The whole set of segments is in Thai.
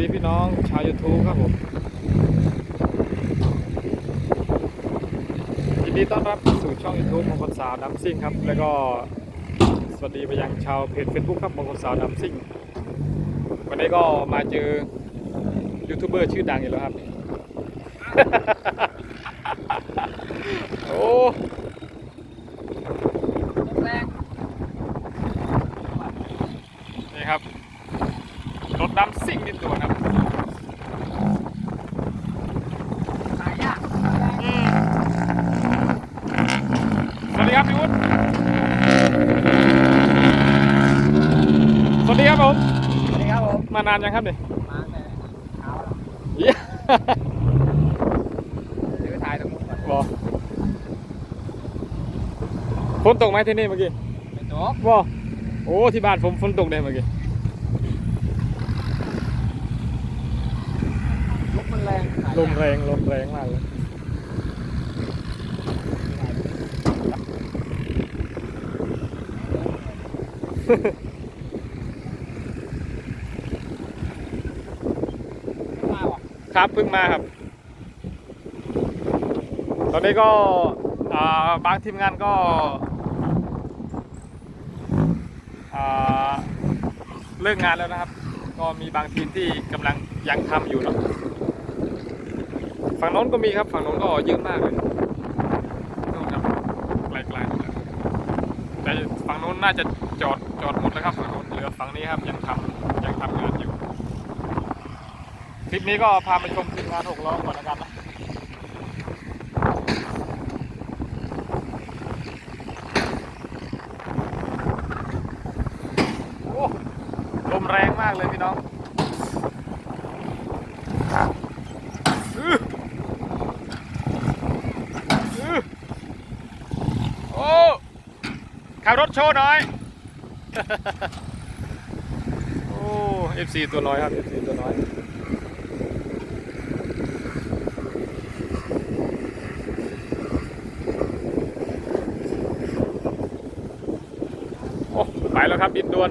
ดีพี่น้องชาวยูทูบครับผมยินดีต้อนรับสู่ช่องยูทูบมงคลสาวน้ำซิ่งครับ แล้วก็สวัสดีไปยังชาวเพจเฟซบุ๊กครับมงคลสาวน้ำซิ่ง วันนี้ก็มาเจอยูทูบเบอร์ชื่อดังอีกแล้วครับ โอ้นี่ครับรถดำซิ่งนิดตัวนะครับ หายาก อืมสวัสดีครับพี่วุฒิสวัสดีครับผม สวัสดีครับผม มา นานยังครับเนี่ยมาแต่เช้าเหี้ยหรือถ่ายตรงนู้นก่อนบอฝนตกไหมที่นี่เมื่อกี้ไม่ตกบอโอ้ที่บ้านผมฝนตกเลยเมื่อกี้ลุกมันแรงถ่ายลมแรงลมแรงมากเลยมาว่ะ ครับเพิ่งมาครับ ตอนนี้ก็บางทีมงานก็เลิกงานแล้วนะครับ ก็มีบางทีมที่กำลังยังทำอยู่เนาะฝั่งโน้นก็มีครับ ฝั่งโน้นก็เยอะมากเลยโน่นครับไกลๆนู่นแต่ฝั่งโน้นน่าจะจอดจอดหมดแล้วครับฝั่งโน้นเหลือฝั่งนี้ครับยังทำยังทำงานอยู่ คลิปนี้ก็พาไปชมทีมงานหกล้อก่อนแล้วกันนะโอ้ลมแรงมากเลยพี่น้องอืออือโอ้ขับรถโชว์หน่อย โอ้ FC ตัวน้อยครับ FC ตัวน้อย โอ้ไปแล้วครับดินดวน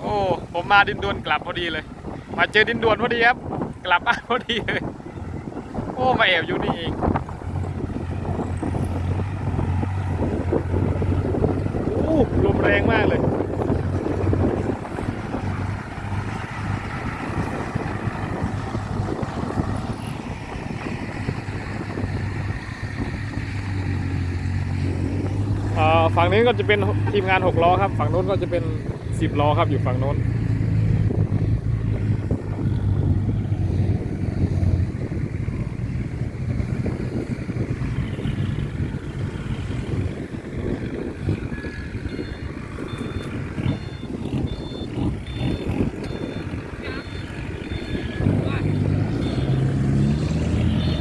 โอ้ผมมาดินดวนกลับพอดีเลย มาเจอดินดวนพอดีครับ กลับบ้านพอดีเลย โอ้มาแอบอยู่นี่เองโอ้ลมแรงมากเลย อ่า ฝั่งนี้ก็จะเป็นทีมงาน6ล้อครับ ฝั่งโน้นก็จะเป็น 10ล้อครับอยู่ฝั่งโน้น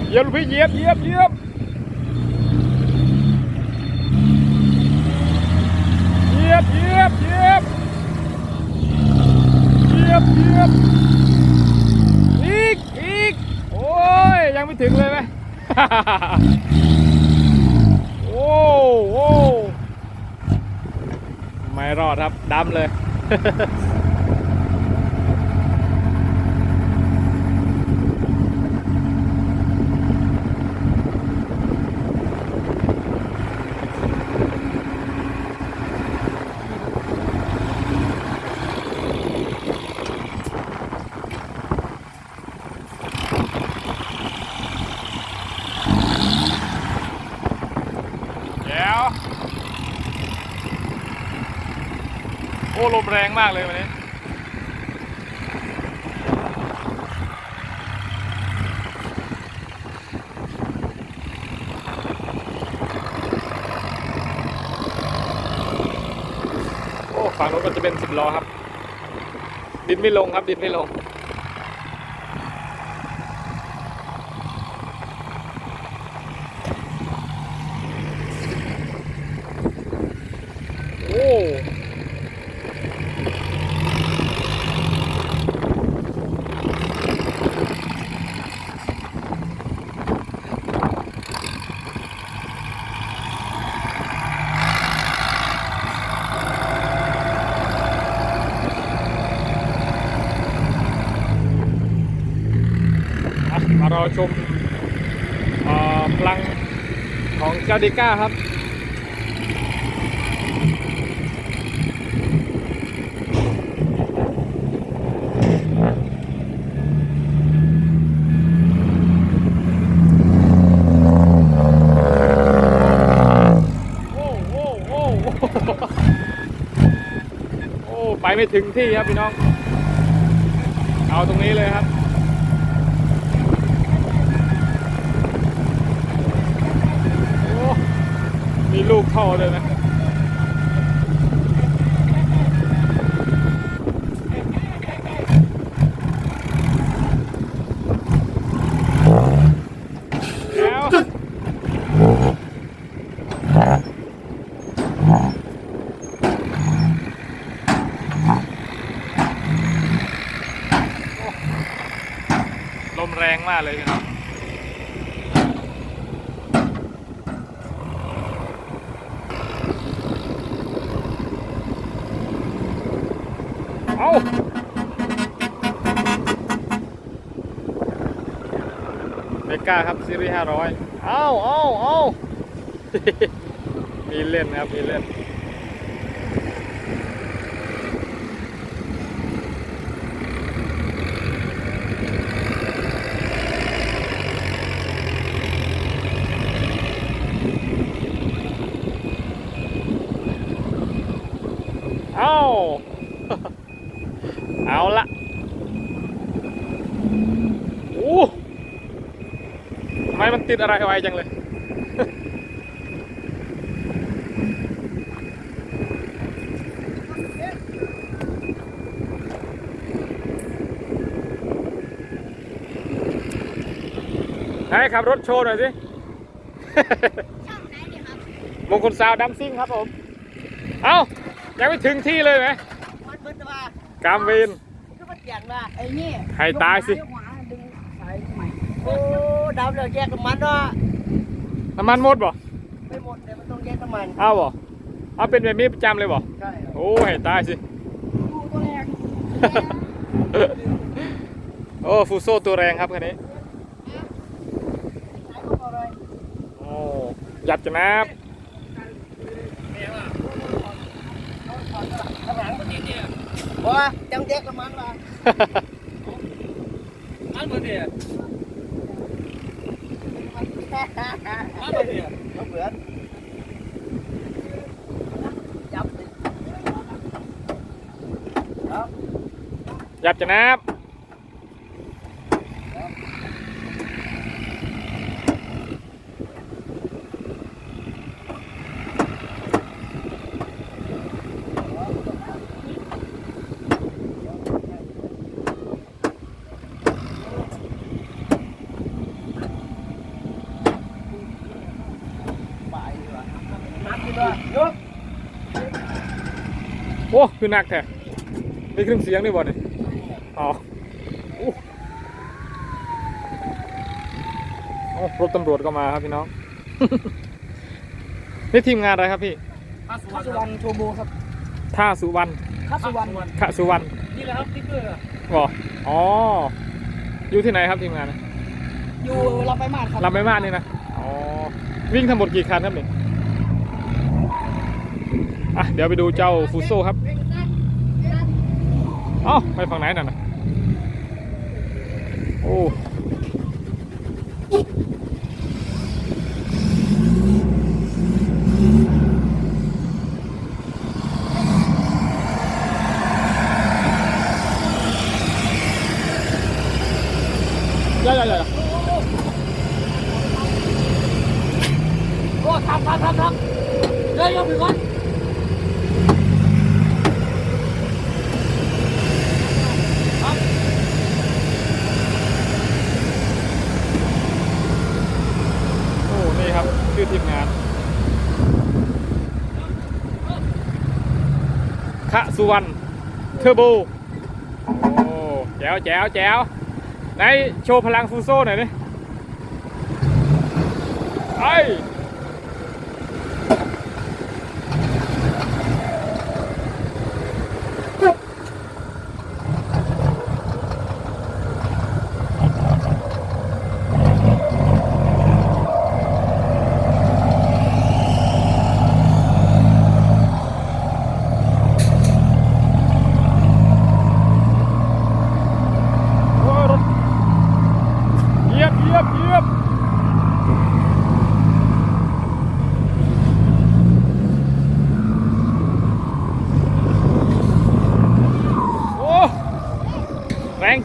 เยียบพี่เยียบเยียบเยียบ เหยียบเหยียบเหยียบเหยียบเหยียบอีกอีกโอ้ยยังไม่ถึงเลยไหม โอ้โอ้ไม่รอดครับดำเลย ลมแรงมากเลยวันนี้โอ้ฝั่งโน้นก็จะเป็นสิบล้อครับ ดินไม่ลงครับดินไม่ลง โอ้ มารอ ชมอพลังของเจ้าดิก้าครับโอ้โอ้โอ้โอ้ไปไม่ถึงที่ครับพี่น้อง เอาตรงนี้เลยครับ ลูกท่อเลยนะแล้วลมแรงมากเลยน้องเอ กาครับซีรีส์500เอาเอาเอามีเล่นนะครับมีเล่น เอา เอาละโอ้ทำไมมัน ติดอะไรไวจังเลย ให้ขับรถโชว์หน่อยสิมงคลซาวดัมซิ่งครับผม เอ้า ยังไม่ถึงที่เลยไหมมันเบิดมากามวินก็มันเปลี่ยนมาไอ้นี่ให้ตายสิขว ดาวเรืองแยกน้ำมันเนาะน้ำมันหมดบ่ไม่หมดแต่มันต้องแยกน้ำมันเอาบ่เอาเป็นแบบนี้ประจำเลยบ่ใช่โอ้ให้ตายสิดูตัวแรกโอ้ฟูโซ่ตัวแรงครับคันนี้สายของอะไรโอ้หยัดจะนับข้างหลังมันติดเนี่ยว่าจังแยกน้ำมันมาอันมันเนี่ยอันมันเนี่ย เอาเบื่อจับสิครับ หยัดจะนับ นับดีกว่ายก โอ้คือหนักแท้มีเครื่องเสียงด้วยบ่เนี่ยอ๋ออู้โอ้รถตำรวจก็มาครับพี่น้อง นี่ทีมงานอะไรครับพี่ข้าสุวรรณโทโบครับ ท่าสุวรรณข้าสุวรรณขะสุวรรณ นี่แหละครับติ๊กเกอร์บ่อ๋อ อยู่ที่ไหนครับทีมงาน อยู่ลำไปมาดครับลำไปมากนี่นะ อ๋อ วิ่งทั้งหมดกี่คันครับเนี่ย อะเดี๋ยวไปดูเจ้าฟูโซครับเอ้าไปฝั่งไหนน่ะนะโอ้ อย่าอย่าอย่า โอ้ทำทำทำทำเร็วยกมือก่อน โอ้ นี่ครับ ชื่อทีมงาน คะ สุวรรณเทอร์โบโอ้แจ๋วแจ๋วแจ๋วไหนโชว์พลังฟูโซ่หน่อยดิไอ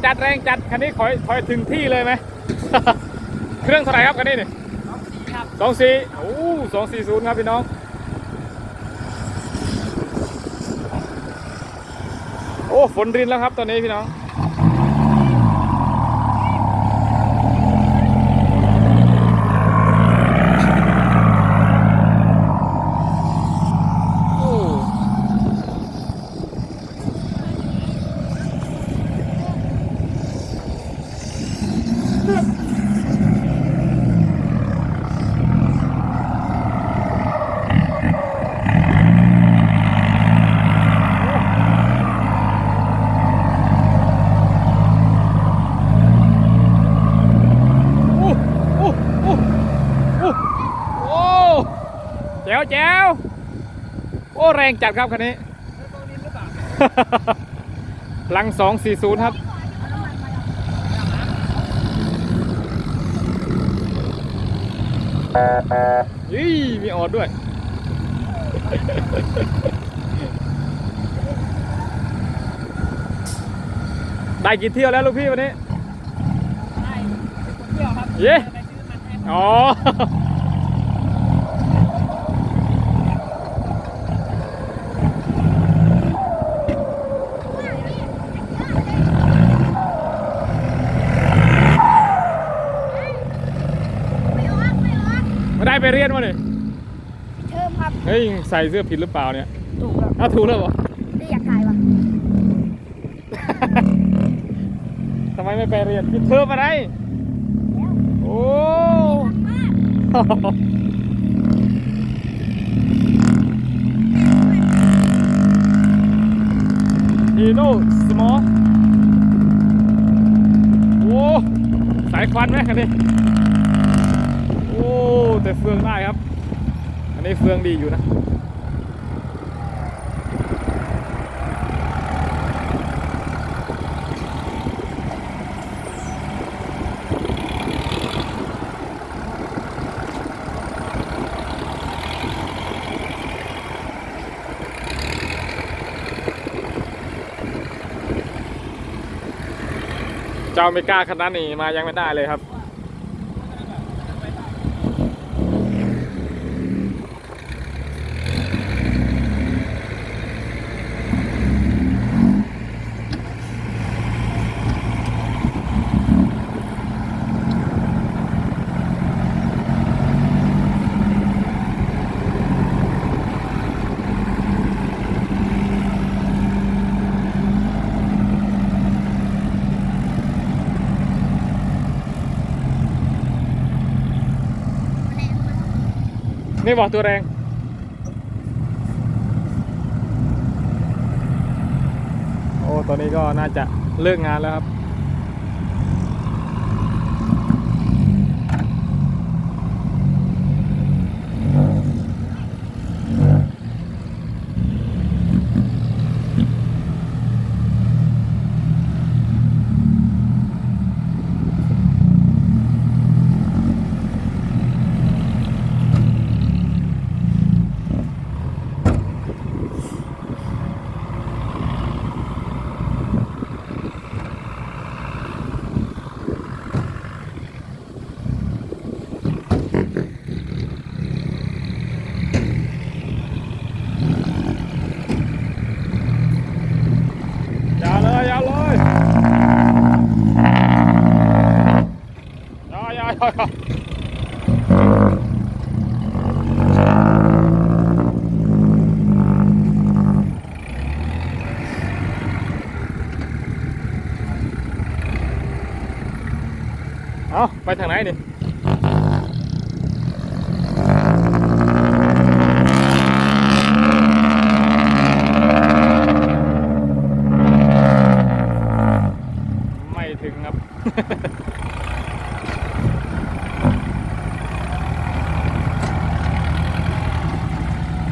จัดแรงจัดคันนี้ขอถอยถึงที่เลยไหม เครื่องเท่าไหร่ครับคันนี้นี่ครับสองสี่โอ้สองสี่ศูนย์ครับพี่น้อง โอ้ฝนรินแล้วครับตอนนี้พี่น้อง โอ้โอ้โอ้โอ้โอ้โอ้แจ๋วแจ๋วโอ้ แรงจัดครับคันนี้พลังสองสี่ศูนย์ครับ ยี่มีออดด้วย ได้กี่เที่ยวแล้วลูกพี่วันนี้ ได้คนเที่ยวครับ เย้ไปซื้อมันให้อ๋อ ไม่ออกไม่ออก ไม่ได้ไปเรียนมาเลยเชิมครับเฮ้ยใส่เสื้อผิดหรือเปล่าเนี่ยถูกแล้วอ้าวถูกแล้วเหรอไม่อยากถ่ายวะทำไมไม่ไปเรียนผิดเทอมอะไรโอ้ฮีโน่สมอโอ้สายควันไหมคันนี้โอ้ เฟืองได้ครับ อันนี้เฟืองดีอยู่นะเจ้าไม่กล้าขนาดนั้นนี่มายังไม่ได้เลยครับ นี่บอกตัวแรง โอ้ ตอนนี้ก็น่าจะเลิกงานแล้วครับ ยาวเลยยาวเลยยาวยาวยาวยาวเอาไปทางไหนนี่ไม่ถึงครับ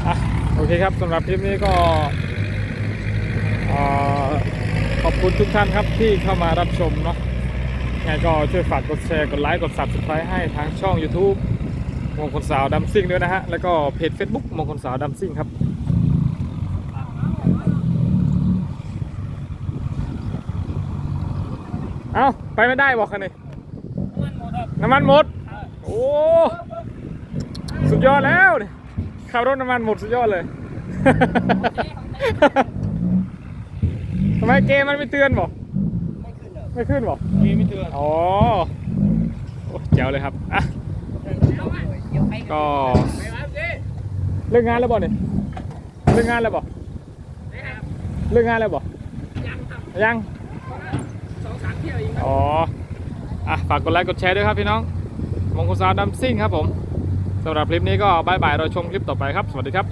อะโอ เคครับสำหรับคลิปนี้ก็ขอบคุณทุกท่านครับที่เข้ามารับชมเนาะยังไงก็ช่วยฝากกดแชร์ กดไลค์ กด subscribe ให้ทางช่อง YouTube มงคลสาวดัมซิ่งด้วยนะฮะ แล้วก็เพจ Facebook มงคลสาวดัมซิ่งครับ เอาไปไม่ได้บอกคันนี้น้ำมันหมด โอ้ สุดยอดแล้วนี่ขับรถน้ำมันหมดสุดยอดเลย ทำไมเกมมันไม่เตือนบอกไม่ขึ้นเหรอไม่ขึ้นบอกมีไม่เตือนอ๋อโอ้เจ๋วเลยครับอะก็ไปครับเจ๊เลิกงานแล้วบ่เนี่ยเลิกงานแล้วบ่นะครับเลิกงานแล้วบ่ยังครับยังสองสามเที่ยวอีกครับอ๋ออะฝากกดไลค์กดแชร์ด้วยครับพี่น้องมงคลสาวดัมซิ่งครับผมสำหรับคลิปนี้ก็บายบายเราชมคลิปต่อไปครับ สวัสดีครับ